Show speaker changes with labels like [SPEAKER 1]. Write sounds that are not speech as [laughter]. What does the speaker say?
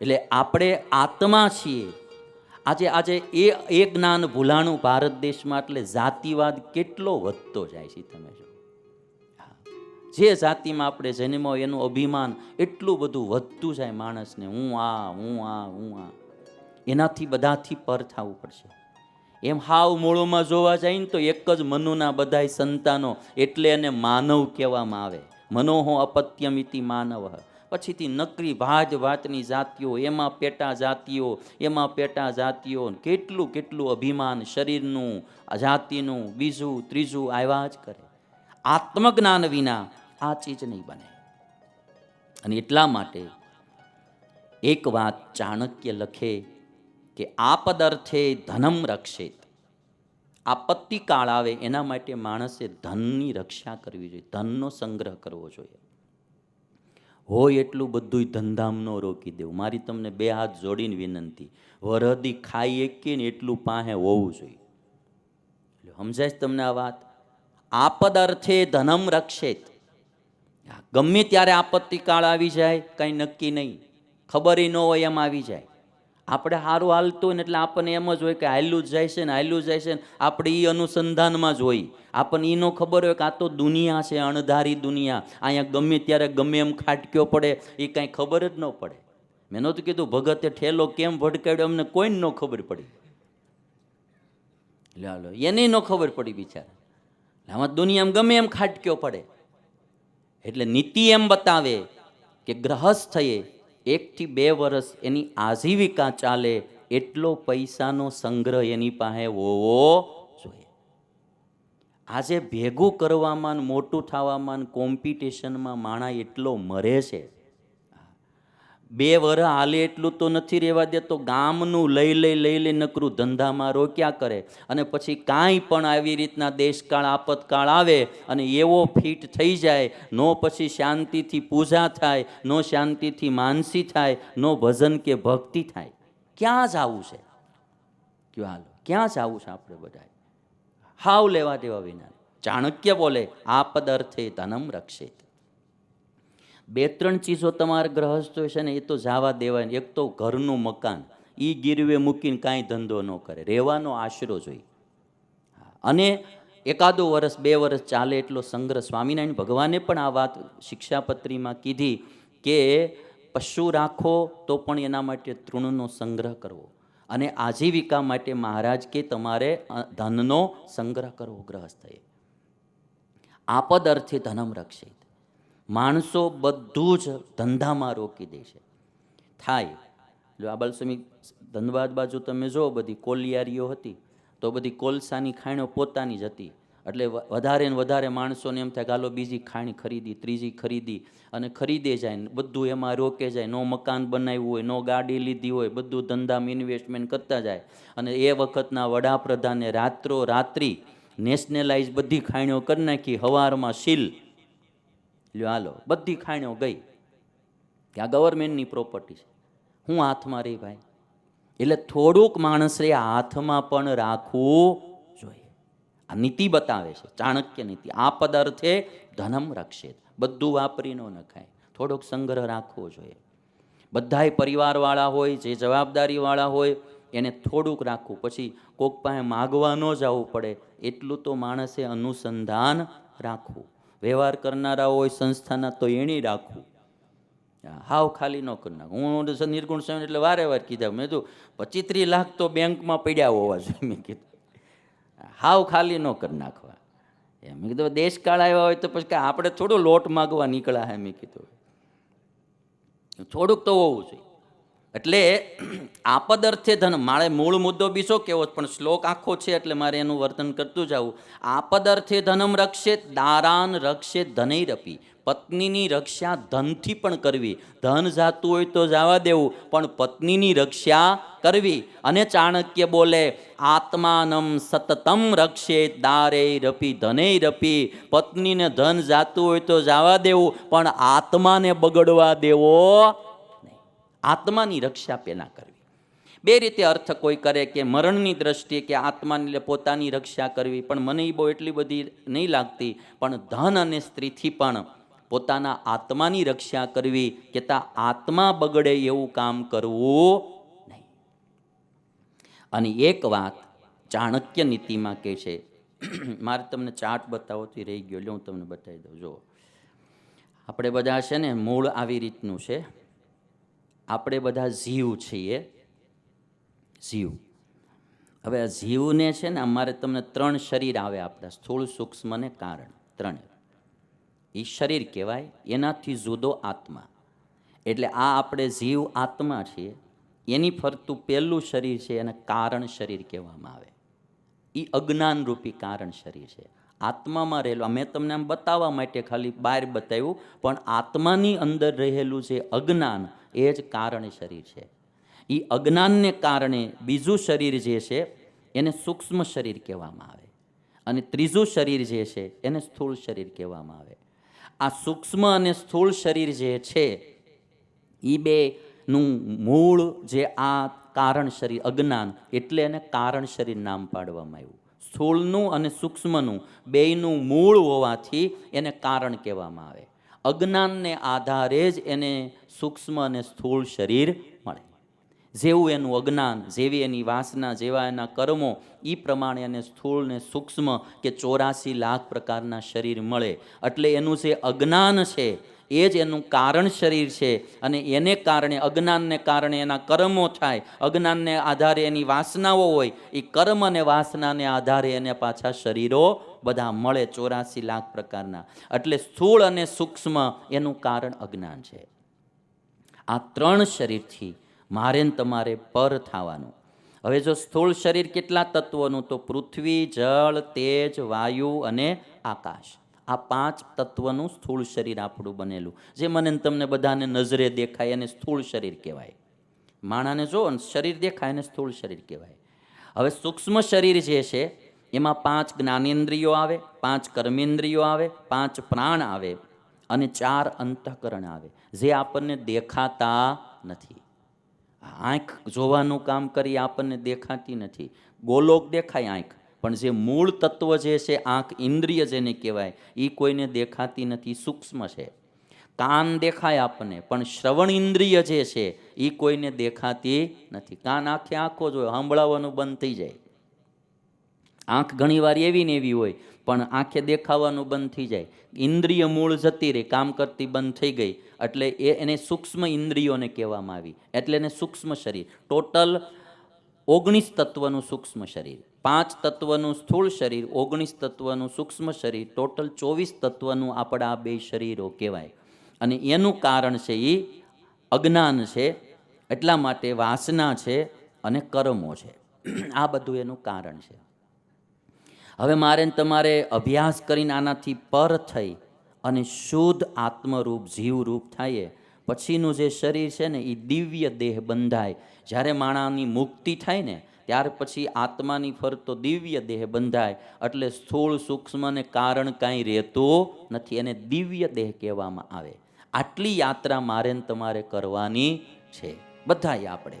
[SPEAKER 1] એટલે આપણે આત્મા છીએ. આજે આજે એ એ જ્ઞાન ભૂલાણું ભારત દેશમાં એટલે જાતિવાદ કેટલો વધતો જાય છે તમે જો. હા. જે જાતિમાં આપણે જન્મો એનું અભિમાન એટલું બધું વધતું જાય માણસને. હું આ હું આ હું આ. એનાથી બધાથી પર થવું પડશે. એમ હાવ મૂળોમાં જોવા જાય ને તો એક જ મનુના બધાય સંતાનો એટલે એને માનવ કહેવામાં આવે. મનોહો અપત્યમિતિ માનવ. પછીથી નકરી ભાજ ભાતની જાતિઓ, એમાં પેટા જાતિઓ, એમાં પેટા જાતિઓ, કેટલું કેટલું અભિમાન શરીરનું જાતિનું બીજું, ત્રીજું આવ્યા જ કરે. આત્મજ્ઞાન વિના આ ચીજ નહીં બને. અને એટલા માટે એક વાત ચાણક્ય લખે કે આપદર્થે ધનમ રક્ષેત. આપત્તિ કાળ આવે એના માટે માણસે ધનની રક્ષા કરવી જોઈએ, ધનનો સંગ્રહ કરવો જોઈએ. હોય એટલું બધું ધંધામ ન રોકી દેવું. મારી તમને બે હાથ જોડીને વિનંતી. વરહદી ખાઈ એકી ને એટલું પાસે હોવું જોઈએ. એટલે સમજાય તમને આ વાત? આપદ અર્થે ધનમ રક્ષેત. ગમે ત્યારે આપત્તિ કાળ આવી જાય, કંઈ નક્કી નહીં. ખબર ન હોય એમ આવી જાય. આપણે સારું હાલતું હોય ને એટલે આપણને એમ જ હોય કે હાલ્યું જ જાય છે ને, હાલ્યું જાય છે ને. આપણે એ અનુસંધાનમાં જ હોય. આપણને એ ન ખબર હોય કે આ તો દુનિયા છે, અણધારી દુનિયા. અહીંયા ગમે ત્યારે ગમે એમ ખાટક્યો પડે એ કાંઈ ખબર જ ન પડે. મેં નહોતું કીધું, ભગતે ઠેલો કેમ ભટકાડ્યો અમને કોઈને ન ખબર પડી. લો એને ન ખબર પડી બિચારા. આમાં દુનિયામાં ગમે એમ ખાટક્યો પડે. એટલે નીતિ એમ બતાવે કે ગ્રહસ્થએ એકથી બે વર્ષ એની આજીવિકા ચાલે, એટલો પૈસાનો સંગ્રહ એની પાસે હોવો જોઈએ. આજે ભેગું કરવામાં મોટું થવામાં કોમ્પિટિશનમાં માણા એટલો મરે છે. બે વર હાલે એટલું તો નથી રહેવા દેતો ગામનું લઈ લઈ લઈ લઈ નકરું ધંધામાં રોક્યા કરે. અને પછી કાંઈ પણ આવી રીતના દેશકાળ, આપતકાળ આવે અને એવો ફિટ થઈ જાય, નો પછી શાંતિથી પૂજા થાય, નો શાંતિથી માનસી થાય, નો ભજન કે ભક્તિ થાય. ક્યાં જવું છે? કયો હાલો, ક્યાં જવું છે આપણે બધા હાવ લેવા દેવા વિના. ચાણક્ય બોલે આપદ અર્થે ધનમ રક્ષેત. બે ત્રણ ચીજો તમારા ગ્રહસ્થો છે ને, એ તો જવા દેવાય. એક તો ઘરનું મકાન એ ગીરવે મૂકીને કાંઈ ધંધો ન કરે. રહેવાનો આશરો જોઈએ. અને એકાદો વર્ષ બે વર્ષ ચાલે એટલો સંગ્રહ. સ્વામિનારાયણ ભગવાને પણ આ વાત શિક્ષાપત્રીમાં કીધી કે પશુ રાખો તો પણ એના માટે તૃણનો સંગ્રહ કરવો. અને આજીવિકા માટે મહારાજ કે તમારે ધનનો સંગ્રહ કરવો ગ્રહસ્થએ. આપદ અર્થે ધનમ રક્ષિત માણસો બધું જ ધંધામાં રોકી દે છે. થાય. જો આ બાલસમી ધનબાદ બાજુ તમે જો બધી કોલિયારીઓ હતી, તો બધી કોલસાની ખાણીઓ પોતાની જ હતી. એટલે વધારે ને વધારે માણસોને એમ થાય હાલો, બીજી ખાણી ખરીદી, ત્રીજી ખરીદી, અને ખરીદે જાય ને બધું એમાં રોકે જાય. નો મકાન બનાવ્યું હોય, નો ગાડી લીધી હોય, બધું ધંધામાં ઇન્વેસ્ટમેન્ટ કરતા જાય. અને એ વખતના વડાપ્રધાને રાત્રો રાત્રિ નેશનલાઇઝ બધી ખાણીઓ કરી નાખી. હવારમાં સીલ લ્યો, હાલો, બધી ખાણીઓ ગઈ. કે આ ગવર્મેન્ટની પ્રોપર્ટી છે. હું હાથમાં રહી ભાઈ. એટલે થોડુંક માણસે હાથમાં પણ રાખવું જોઈએ. આ નીતિ બતાવે છે, ચાણક્ય નીતિ. આ પદાર્થે ધનમ રક્ષે બધું વાપરી ન નખાય. થોડોક સંગ્રહ રાખવો જોઈએ. બધાય પરિવારવાળા હોય, જે જવાબદારીવાળા હોય, એને થોડુંક રાખવું. પછી કોક પાસે માગવા ન જવું પડે, એટલું તો માણસે અનુસંધાન રાખવું. વ્યવહાર કરનારા હોય સંસ્થાના તો એણે રાખવું. હાવ ખાલી ન કરી નાખું. હું નિર્ગુણ સ્વામી એટલે વારે વાર કીધા. મેં તો પચીત્રી લાખ તો બેંકમાં પડ્યા હોવા જોઈએ. મેં કીધું, હાવ ખાલી ન કરી નાખવા. એમ કીધું દેશકાળ આવ્યા હોય તો પછી આપણે થોડું લોટ માગવા નીકળ્યા હે. મેં કીધું, થોડુંક તો હોવું જોઈએ. એટલે આપદ અર્થે ધન. મારે મૂળ મુદ્દો બીજો કેવો પણ શ્લોક આખો છે એટલે મારે એનું વર્તન કરતું જવું આપદ અર્થે ધનમ રક્ષે દારાન રક્ષેત ધનૈરપી. પત્નીની રક્ષા ધનથી પણ કરવી. ધન જાતું હોય તો જવા દેવું, પણ પત્નીની રક્ષા કરવી. અને ચાણક્ય બોલે, આત્માનમ સતતમ રક્ષે દારે રપી ધને રપી પત્નીને ધન જાતું હોય તો જવા દેવું, પણ આત્માને બગડવા દેવો આત્માની રક્ષા પહેલાં કરવી. બે રીતે અર્થ કોઈ કરે કે મરણની દ્રષ્ટિએ કે આત્માની પોતાની રક્ષા કરવી. પણ મને એ બહુ એટલી બધી નહીં લાગતી. પણ ધન અને સ્ત્રીથી પણ પોતાના આત્માની રક્ષા કરવી કે તા આત્મા બગડે એવું કામ કરવું નહીં. અને એક વાત ચાણક્ય નીતિમાં કહે છે. [clears throat] મારે તમને ચાર્ટ બતાવોથી રહી ગયો એટલે હું તમને બતાવી દઉં. જો આપણે બધા છે ને મૂળ આવી રીતનું છે. આપણે બધા જીવ છીએ. જીવ. હવે આ જીવને છે ને અમારે તમને ત્રણ શરીર આવે આપણા, સ્થૂળ, સૂક્ષ્મ ને કારણ. ત્રણ એ શરીર કહેવાય, એનાથી જુદો આત્મા. એટલે આ આપણે જીવ આત્મા છીએ, એની ફરતું પહેલું શરીર છે એને કારણ શરીર કહેવામાં આવે. એ અજ્ઞાનરૂપી કારણ શરીર છે. આત્મામાં રહેલું. મેં તમને આમ બતાવવા માટે ખાલી બહાર બતાવ્યું, પણ આત્માની અંદર રહેલું જે અજ્ઞાન, એ જ કારણ શરીર છે. એ અજ્ઞાનને કારણે બીજું શરીર જે છે, એને સૂક્ષ્મ શરીર કહેવામાં આવે. અને ત્રીજું શરીર જે છે, એને સ્થૂળ શરીર કહેવામાં આવે. આ સૂક્ષ્મ અને સ્થૂળ શરીર જે છે એ બેનું મૂળ જે આ કારણ શરીર, અજ્ઞાન, એટલે એને કારણ શરીર નામ પાડવામાં આવ્યું. સ્થૂળનું અને સૂક્ષ્મનું બેયનું મૂળ હોવાથી એને કારણ કહેવામાં આવે. અજ્ઞાનને આધારે જ એને સૂક્ષ્મ અને સ્થૂળ શરીર મળે. જેવું એનું અજ્ઞાન, જેવી એની વાસના, જેવા એના કર્મો એ પ્રમાણે એને સ્થૂળ ને સૂક્ષ્મ કે ચોરાસી લાખ પ્રકારના શરીર મળે. એટલે એનું જે અજ્ઞાન છે એ જ એનું કારણ શરીર છે અને એને કારણે, અજ્ઞાનને કારણે એના કર્મો થાય. અજ્ઞાનને આધારે એની વાસનાઓ હોય એ કર્મ અને વાસનાને આધારે એને પાછા શરીરો બધા મળે ચોરાસી લાખ પ્રકારના. એટલે સ્થૂળ અને સૂક્ષ્મ એનું કારણ અજ્ઞાન છે. આ ત્રણ શરીરથી મારે તમારે પર થવાનું. હવે જો સ્થૂળ શરીર કેટલા તત્વોનું? તો પૃથ્વી, જળ, તેજ, વાયુ અને આકાશ. આ પાંચ તત્વનું સ્થૂળ શરીર આપણું બનેલું. જે મને તમને બધાને નજરે દેખાય એને સ્થૂળ શરીર કહેવાય. માણાને જો શરીર દેખાય એને સ્થૂળ શરીર કહેવાય. હવે સૂક્ષ્મ શરીર જે છે, એમાં પાંચ જ્ઞાનેન્દ્રિયો આવે, પાંચ કર્મેન્દ્રિયો આવે, પાંચ પ્રાણ આવે અને ચાર અંતઃકરણ આવે. જે આપણને દેખાતા નથી. આંખ જોવાનું કામ કરી આપણને દેખાતી નથી. ગોલોક દેખાય આંખ. પણ જે મૂળ તત્વ જે છે, આંખ ઇન્દ્રિય જેને કહેવાય એ કોઈને દેખાતી નથી, સૂક્ષ્મ છે. કાન દેખાય આપણને પણ શ્રવણ ઇન્દ્રિય જે છે એ કોઈને દેખાતી નથી. કાન આંખે આંખો જોઈએ સાંભળાવવાનું બંધ થઈ જાય. આંખ ઘણીવાર એવી ને એવી હોય, પણ આંખે દેખાવાનું બંધ થઈ જાય. ઇન્દ્રિય મૂળ જતી રહી, કામ કરતી બંધ થઈ ગઈ, એટલે એ એને સૂક્ષ્મ ઇન્દ્રિયોને કહેવામાં આવી. એટલે એને સૂક્ષ્મ શરીર. ટોટલ ઓગણીસ તત્વનું સૂક્ષ્મ શરીર. પાંચ તત્વનું સ્થૂળ શરીર, ઓગણીસ તત્વનું સૂક્ષ્મ શરીર, ટોટલ ચોવીસ તત્વનું આપણા બે શરીરો કહેવાય. અને એનું કારણ છે એ અજ્ઞાન છે, એટલા માટે વાસના છે અને કર્મો છે. આ બધું એનું કારણ છે. હવે મારે તમારે અભ્યાસ કરીને આનાથી પર થઈ અને શુદ્ધ આત્મરૂપ, જીવરૂપ થાય પછીનું જે શરીર છે ને એ દિવ્ય દેહ બંધાય. જ્યારે માણાની મુક્તિ થાય ને ત્યાર પછી આત્માની ફરતો દિવ્ય દેહ બંધાય, એટલે સ્થૂળ સૂક્ષ્મને કારણ કાંઈ રહેતું નથી એને દિવ્ય દેહ કહેવામાં આવે. આટલી યાત્રા મારે તમારે કરવાની છે. બધાય આપણે.